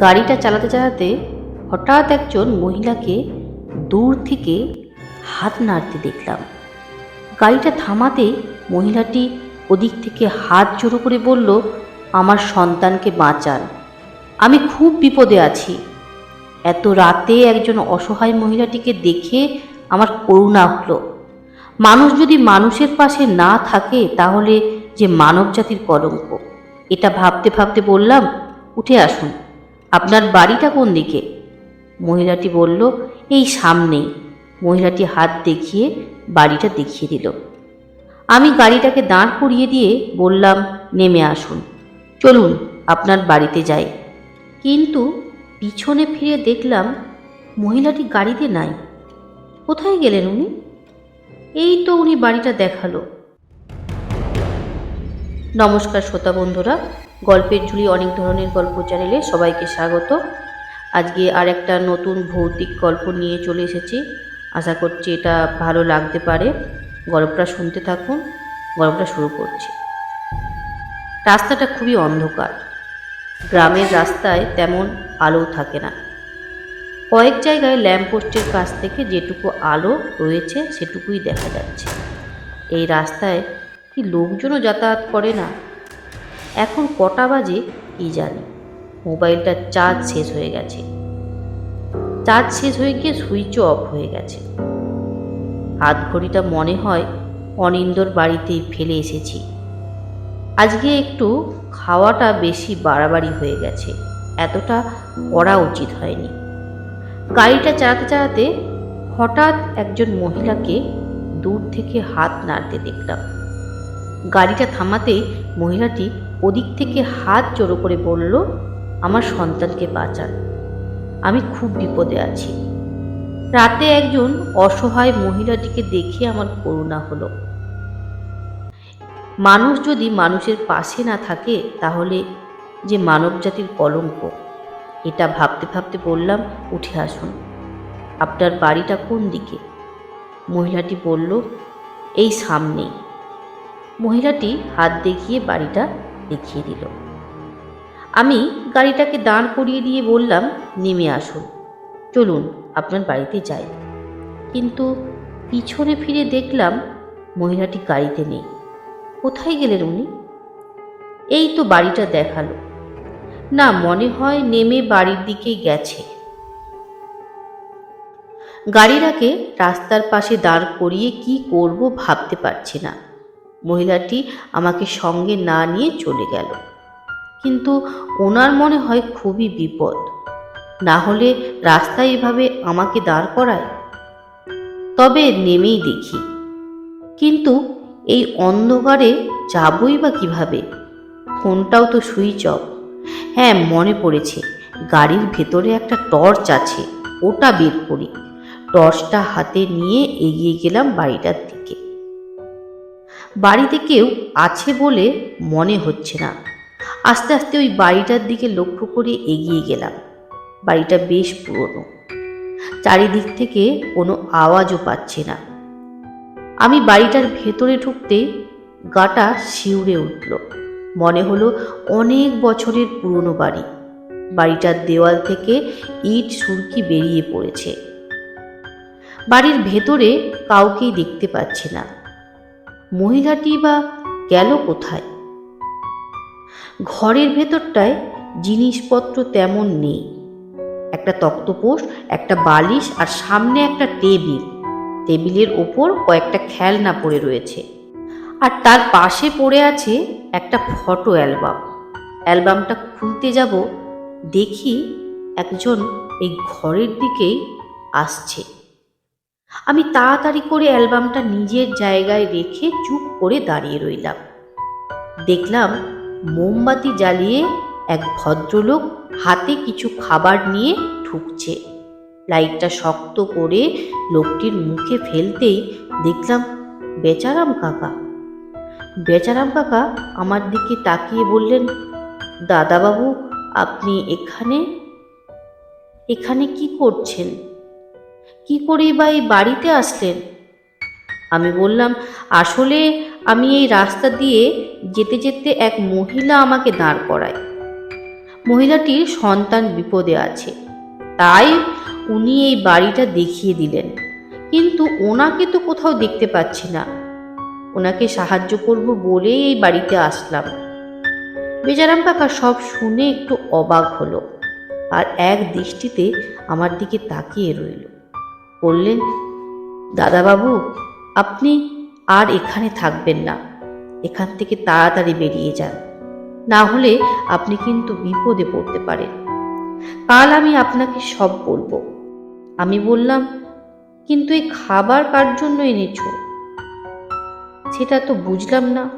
গাড়িটা চালাতে চালাতে হঠাৎ একজন মহিলাকে দূর থেকে হাত নাড়তে দেখলাম। গাড়িটা থামাতে মহিলাটি ওদিক থেকে হাত জোড়ো করে বলল, আমার সন্তানকে বাঁচান। আমি খুব বিপদে আছি। এত রাতে একজন অসহায় মহিলাটিকে দেখে আমার করুণা হলো। মানুষ যদি মানুষের পাশে না থাকে, তাহলে যে মানব জাতির কলঙ্ক। এটা ভাবতে ভাবতে বললাম, উঠে আসুন। আপনার বাড়িটা কোন দিকে? মহিলাটি বলল, এই সামনেই। মহিলাটি হাত দেখিয়ে বাড়িটা দেখিয়ে দিল। আমি গাড়িটাকে দাঁড় করিয়ে দিয়ে বললাম, নেমে আসুন। চলুন, আপনার বাড়িতে যাই। কিন্তু পিছনে ফিরে দেখলাম, মহিলাটি গাড়িতে নাই। কোথায় গেলেন উনি? এই তো উনি বাড়িটা দেখাল। নমস্কার, শ্রোতা বন্ধুরা। গল্পের ঝুলি অনেক ধরনের গল্প চ্যানেলে সবাইকে স্বাগত। আজকে আর একটা নতুন ভৌতিক গল্প নিয়ে চলে এসেছি। আশা করছি এটা ভালো লাগতে পারে। গল্পটা শুনতে থাকুন। গল্পটা শুরু করছি। রাস্তাটা খুবই অন্ধকার। গ্রামের রাস্তায় তেমন আলো থাকে না। কয়েক জায়গায় ল্যাম্পপোস্টের কাছ থেকে যেটুকু আলো রয়েছে সেটুকুই দেখা যাচ্ছে। এই রাস্তায় কি লোকজনও যাতায়াত করে না? এখন কটা বাজে কি জানি। মোবাইলটার চার্জ শেষ হয়ে গেছে। চার্জ শেষ হয়ে গিয়ে সুইচ অফ হয়ে গেছে। হাত ঘড়িটা মনে হয় অনিন্দর বাড়িতেই ফেলে এসেছি। আজকে একটু খাওয়াটা বেশি বাড়াবাড়ি হয়ে গেছে। এতটা করা উচিত হয়নি। গাড়িটা চালাতে চালাতে হঠাৎ একজন মহিলাকে দূর থেকে হাত নাড়তে দেখলাম। গাড়িটা থামাতেই মহিলাটি ওদিক থেকে হাত জোড়ো করে বলল, আমার সন্তানকে বাঁচান। আমি খুব বিপদে আছি। রাতে একজন অসহায় মহিলাটিকে দেখে আমার করুণা হলো। মানুষ যদি মানুষের পাশে না থাকে, তাহলে যে মানবজাতির কলঙ্ক, এটা ভাবতে ভাবতে বললাম, উঠে আসুন। আপনার বাড়িটা কোন দিকে? মহিলাটি বলল, এই সামনেই। মহিলাটি হাত দেখিয়ে বাড়িটা দেখিয়ে দিল। আমি গাড়িটাকে দাঁড় করিয়ে দিয়ে বললাম, নেমে আসুন। চলুন, আপনার বাড়িতে যাই। কিন্তু পিছনে ফিরে দেখলাম মহিলাটি গাড়িতে নেই। কোথায় গেলেন উনি? এই তো বাড়িটা দেখাল। না, মনে হয় নেমে বাড়ির দিকে গেছে। গাড়িটাকে রাস্তার পাশে দাঁড় করিয়ে কি করব ভাবতে পারছি না। মহিলাটি আমাকে সঙ্গে না নিয়ে চলে গেল। কিন্তু ওনার মনে হয় খুবই বিপদ। না হলে রাস্তায় এভাবে আমাকে দাঁড় করায়? তবে নেমেই দেখি। কিন্তু এই অন্ধকারে যাবই বা কীভাবে? ফোনটাও তো সুইচ অফ। হ্যাঁ মনে পড়েছে, গাড়ির ভেতরে একটা টর্চ আছে, ওটা বের করি। টর্চটা হাতে নিয়ে এগিয়ে গেলাম বাড়িটার দিকে। বাড়িতে কেউ আছে বলে মনে হচ্ছে না। আস্তে আস্তে ওই বাড়িটার দিকে লক্ষ্য করে এগিয়ে গেলাম। বাড়িটা বেশ পুরনো। চারিদিক থেকে কোনো আওয়াজও পাচ্ছে না। আমি বাড়িটার ভেতরে ঢুকতে গাটা শিউরে উঠল। মনে হলো অনেক বছরের পুরনো বাড়ি। বাড়িটার দেওয়াল থেকে ইট সুরকি বেরিয়ে পড়েছে। বাড়ির ভেতরে কাউকেই দেখতে পাচ্ছি না। মহিলাটি বা গেল কোথায়? ঘরের ভেতরটায় জিনিসপত্র তেমন নেই। একটা তক্তপোষ, একটা বালিশ আর সামনে একটা টেবিল। টেবিলের ওপর কয়েকটা খেলনা পড়ে রয়েছে। আর তার পাশে পড়ে আছে একটা ফটো অ্যালবাম। অ্যালবামটা খুলতে যাব, দেখি একজন এই ঘরের দিকেই আসছে। আমি তাড়াতাড়ি করে অ্যালবামটা নিজের জায়গায় রেখে চুপ করে দাঁড়িয়ে রইলাম। দেখলাম মোমবাতি জ্বালিয়ে এক ভদ্রলোক হাতে কিছু খাবার নিয়ে ঢুকছে। লাইটটা শক্ত করে লোকটির মুখে ফেলতেই দেখলাম বেচারাম কাকা। বেচারাম কাকা আমার দিকে তাকিয়ে বললেন, দাদাবাবু, আপনি এখানে? এখানে কি করছেন? কি করেই বা এই বাড়িতে আসলেন? আমি বললাম, আসলে আমি এই রাস্তা দিয়ে যেতে যেতে এক মহিলা আমাকে দাঁড় করায়। মহিলাটির সন্তান বিপদে আছে। তাই উনি এই বাড়িটা দেখিয়ে দিলেন। কিন্তু ওনাকে তো কোথাও দেখতে পাচ্ছি না। ওনাকে সাহায্য করব বলেই এই বাড়িতে আসলাম। বেচারাম কাকা সব শুনে একটু অবাক হলো আর এক দৃষ্টিতে আমার দিকে তাকিয়ে রইল। বললেন দাদাবাবু, আপনি আর এখানে থাকবেন না। এখান থেকে তাড়াতাড়ি বেরিয়ে যান। না হলে আপনি কিন্তু বিপদে পড়তে পারেন। কাল আমি আপনাকে সব বলব। আমি বললাম, কিন্তু এই খাবার কার জন্য এনেছো? সেটা তো বুঝলাম না।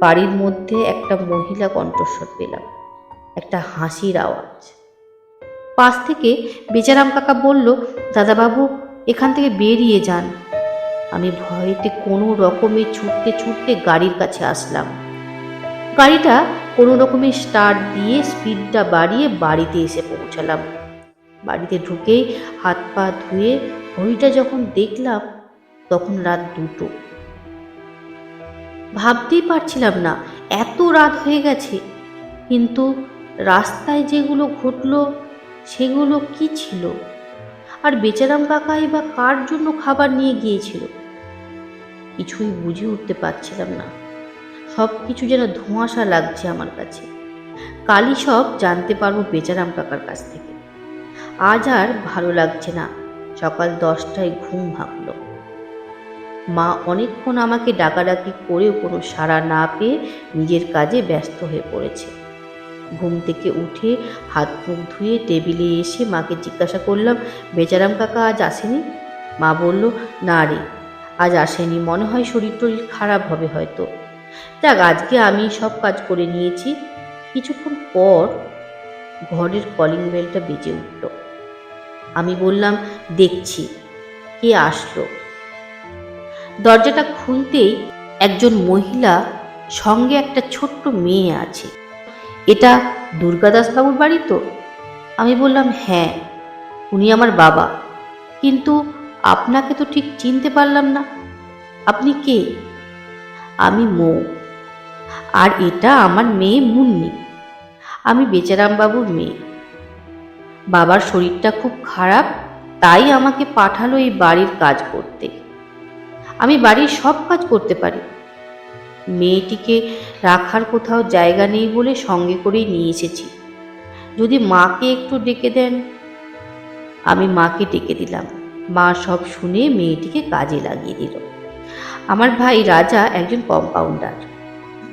বাড়ির মধ্যে একটা মহিলা কণ্ঠস্বর পেলাম। একটা হাসির আওয়াজ। পাশ থেকে বেচারাম কাকা বলল, দাদাবাবু, এখান থেকে বেরিয়ে যান। আমি ভয়েতে কোনো রকমে ছুটতে ছুটতে গাড়ির কাছে আসলাম। গাড়িটা কোনো রকমের স্টার্ট দিয়ে স্পিডটা বাড়িয়ে বাড়িতে এসে পৌঁছালাম। বাড়িতে ঢুকেই হাত পা ধুয়ে ঘড়িটা যখন দেখলাম, তখন রাত দুটো। ভাবতেই পারছিলাম না, এত রাত হয়ে গেছে। কিন্তু রাস্তায় যেগুলো ঘটলো সেগুলো কি ছিল? আর বেচারাম কাকাই বা কার জন্য খাবার নিয়ে গিয়েছিল? কিছুই বুঝে উঠতে পারছিলাম না। সব কিছু যেন ধোঁয়াশা লাগছে আমার কাছে। কালই সব জানতে পারব বেচারাম কাকার কাছ থেকে। আজ আর ভালো লাগছে না। সকাল দশটায় ঘুম ভাঙলো। মা অনেকক্ষণ আমাকে ডাকাডাকি করেও কোনো সাড়া না পেয়ে নিজের কাজে ব্যস্ত হয়ে পড়েছে। ঘুম থেকে উঠে হাত মুখ ধুয়ে টেবিলে এসে মাকে জিজ্ঞাসা করলাম, বেচারাম কাকা আজ আসেনি? মা বলল, না রে, আজ আসেনি, মনে হয় শরীর টরীর খারাপ হবে হয়তো। যাক, আজকে আমি সব কাজ করে নিয়েছি। কিছুক্ষণ পর ঘরের কলিং বেলটা বেজে উঠল। আমি বললাম, দেখছি, কে আসলো? দরজাটা খুলতেই একজন মহিলা সঙ্গে একটা ছোট্ট মেয়ে আছে। এটা দুর্গাদাসবাবুর বাড়ি তো? আমি বললাম হ্যাঁ উনি আমার বাবা। কিন্তু আপনাকে তো ঠিক চিনতে পারলাম না। আপনি কে? আমি মৌ। আর এটা আমার মেয়ে মুন্নি। আমি বেচারাম বাবুর মেয়ে। বাবার শরীরটা খুব খারাপ, তাই আমাকে পাঠালো এই বাড়ির কাজ করতে। আমি বাড়ির সব কাজ করতে পারি। মেয়েটিকে রাখার কোথাও জায়গা নেই বলে সঙ্গে করেই নিয়ে এসেছি। যদি মাকে একটু ডেকে দেন। আমি মাকে ডেকে দিলাম। মা সব শুনে মেয়েটিকে কাজে লাগিয়ে দিল। আমার ভাই রাজা একজন কম্পাউন্ডার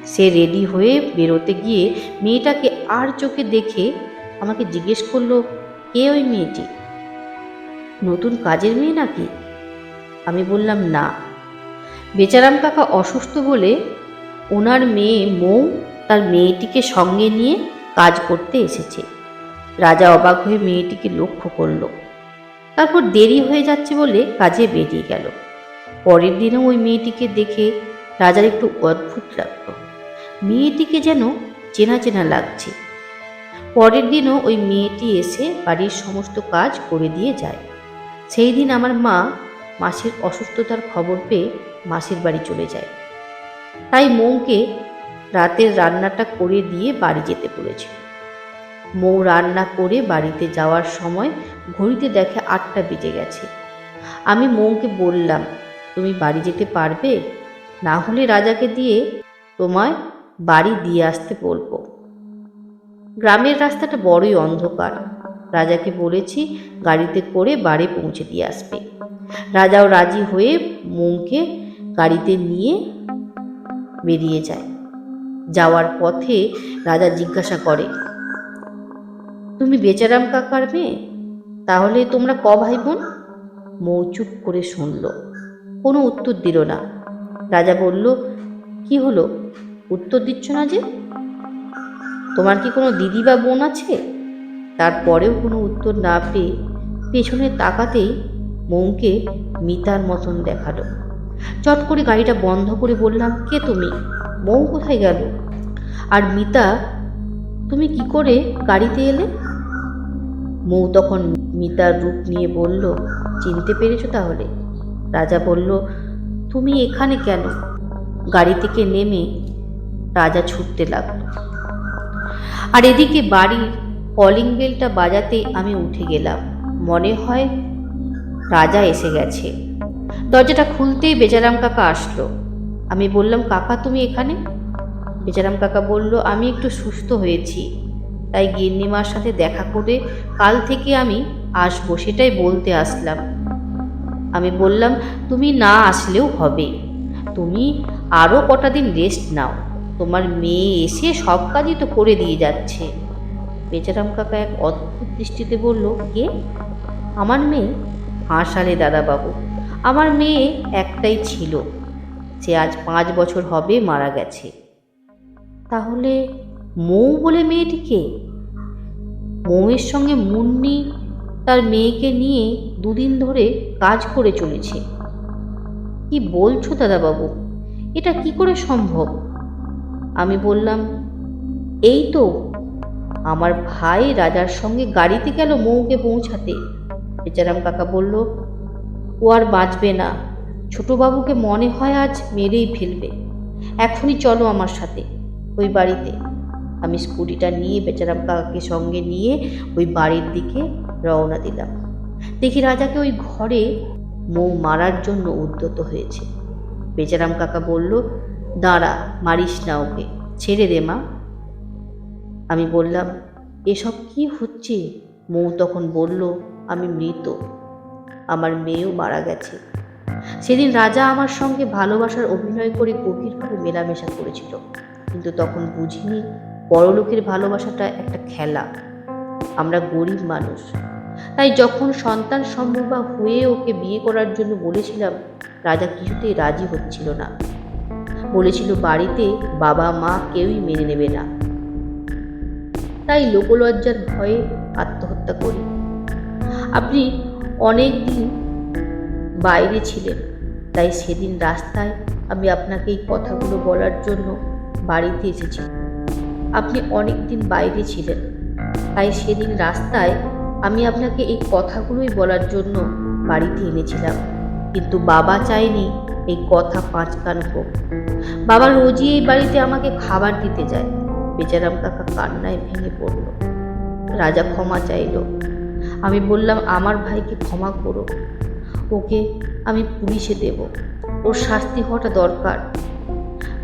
সে রেডি হয়ে বেরোতে গিয়ে মেয়েটাকে আর চোখে দেখে আমাকে জিজ্ঞেস করল, কে ওই মেয়েটি? নতুন কাজের মেয়ে নাকি? আমি বললাম, না। বেচারাম কাকা অসুস্থ বলে ওনার মেয়ে মৌ তার মেয়েটিকে সঙ্গে নিয়ে কাজ করতে এসেছে। রাজা অবাক হয়ে মেয়েটিকে লক্ষ্য করল। তারপর দেরি হয়ে যাচ্ছে বলে কাজে বেরিয়ে গেল। পরের দিনও ওই মেয়েটিকে দেখে রাজার একটু অদ্ভুত লাগল। মেয়েটিকে যেন চেনা চেনা লাগছে। পরের দিনও ওই মেয়েটি এসে বাড়ির সমস্ত কাজ করে দিয়ে যায়। সেই দিন আমার মা মাসির অসুস্থতার খবর পেয়ে মাসির বাড়ি চলে যায়। তাই মৌকে রাতের রান্নাটা করে দিয়ে বাড়ি যেতে বলেছিল মৌ রান্না করে বাড়িতে যাওয়ার সময় ঘড়িতে দেখে আটটা বেজে গেছে। আমি মৌকে বললাম, তুমি বাড়ি যেতে পারবে? না হলে রাজাকে দিয়ে তোমায় বাড়ি দিয়ে আসতে বলব। গ্রামের রাস্তাটা বড়ই অন্ধকার। রাজাকে বলেছি, গাড়িতে করে বাড়ি পৌঁছে দিয়ে আসবে। রাজাও রাজি হয়ে মৌকে গাড়িতে নিয়ে বেরিয়ে যায়। যাওয়ার পথে রাজা জিজ্ঞাসা করে, তুমি বেচারাম কাকার মেয়ে? তাহলে তোমরা ক ভাই বোন মৌ চুপ করে শুনল। কোনো উত্তর দিল না। রাজা বলল, কি হলো? উত্তর দিচ্ছ না যে? তোমার কি কোনো দিদি বা বোন আছে? তারপরেও কোনো উত্তর না পেয়ে পেছনে তাকাতেই মৌকে মিতার মতন দেখাল। চট করে গাড়িটা বন্ধ করে বললাম, কে তুমি? মৌ কোথায় গেল? আর মিতা, তুমি কি করে গাড়িতে এলে? মৌ তখন মিতার রূপ নিয়ে বলল, চিনতে পেরেছ তাহলে? রাজা বলল, তুমি এখানে কেন? গাড়ি থেকে নেমে রাজা ছুটতে লাগল। আর এদিকে বাড়ির কলিং বেলটা বাজাতে আমি উঠে গেলাম। মনে হয় রাজা এসে গেছে। দরজাটা খুলতেই বেচারাম কাকা আসলো। আমি বললাম, কাকা, তুমি এখানে? বেচারাম কাকা বলল, আমি একটু সুস্থ হয়েছি। তাই গিন্নিমার সাথে দেখা করে কাল থেকে আমি আসব, সেটাই বলতে আসলাম। আমি বললাম, তুমি না আসলেও হবে। তুমি আরও কটা দিন রেস্ট নাও। তোমার মেয়ে এসে সব কাজই তো করে দিয়ে যাচ্ছে। বেচারাম কাকা এক অদ্ভুত দৃষ্টিতে বলল, কে? আমার মেয়ে? হাসালে দাদাবাবু। আমার মেয়ে একটাই ছিল। সে আজ পাঁচ বছর হবে মারা গেছে। তাহলে মৌ বলে মেয়েটিকে মৌয়ের সঙ্গে মুন্নি তার মেয়েকে নিয়ে দুদিন ধরে কাজ করে চলেছে। কি বলছো দাদাবাবু? এটা কি করে সম্ভব? আমি বললাম, এই তো, আমার ভাই রাজার সঙ্গে গাড়িতে গেল মৌকে পৌঁছাতে। বেচারাম কাকা বলল ও আর বাঁচবে না। ছোটবাবুকে মনে হয় আজ মেরেই ফেলবে। এখনই চলো আমার সাথে, ওই বাড়িতে। আমি স্কুটিটা নিয়ে বেচারাম কাকাকে সঙ্গে নিয়ে ওই বাড়ির দিকে রওনা দিলাম। দেখি রাজাকে ওই ঘরে মৌ মারার জন্য উদ্যত হয়েছে। বেচারাম কাকা বলল, দাঁড়া, মারিস না ওকে, ছেড়ে দে মা। আমি বললাম, এসব কি হচ্ছে? মৌ তখন বলল, আমি মৃত। আমার মেয়েও মারা গেছে। সেদিন রাজা আমার সঙ্গে ভালোবাসার অভিনয় করে গভীরভাবে মেলামেশা করেছিল। কিন্তু তখন বুঝিনি বড়লোকের ভালোবাসাটা একটা খেলা। আমরা গরিব মানুষ। তাই যখন সন্তান সম্ভবা হয়ে ওকে বিয়ে করার জন্য বলেছিলাম, রাজা কিছুতেই রাজি হচ্ছিল না। বলেছিল, বাড়িতে বাবা, মা কেউই মেনে নেবে না। তাই লোকলজ্জার ভয়ে আত্মহত্যা করি। আপনি অনেক দিন বাইরে ছিলেন। তাই সেদিন রাস্তায় আমি আপনাকে এই কথাগুলো বলার জন্য বাড়িতে এসেছি। আপনি অনেক দিন বাইরে ছিলেন। তাই সেদিন রাস্তায় আমি আপনাকে এই কথাগুলোই বলার জন্য বাড়িতে এনেছিলাম। কিন্তু বাবা চায়নি এই কথা পাঁচ কান হোক। বাবা রোজই এই বাড়িতে আমাকে খাবার দিতে যায়। বেচারাম কাকা কান্নায় ভেঙে পড়ল। রাজা ক্ষমা চাইল। আমি বললাম, আমার ভাইকে ক্ষমা করো। ওকে আমি পুলিশে দেব। ওর শাস্তি হওয়াটা দরকার।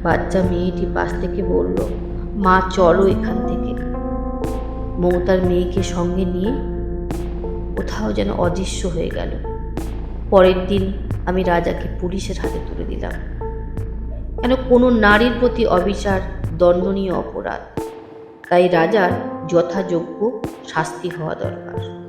বাচ্চা মেয়েটি পাশ থেকে বলল, মা, চলো এখান থেকে। মমতার মেয়েকে সঙ্গে নিয়ে কোথাও যেন অদৃশ্য হয়ে গেল। পরের দিন আমি রাজাকে পুলিশের হাতে তুলে দিলাম। কেন কোনো নারীর প্রতি অবিচার, দণ্ডনীয় অপরাধ? তাই রাজার যথাযোগ্য শাস্তি হওয়া দরকার।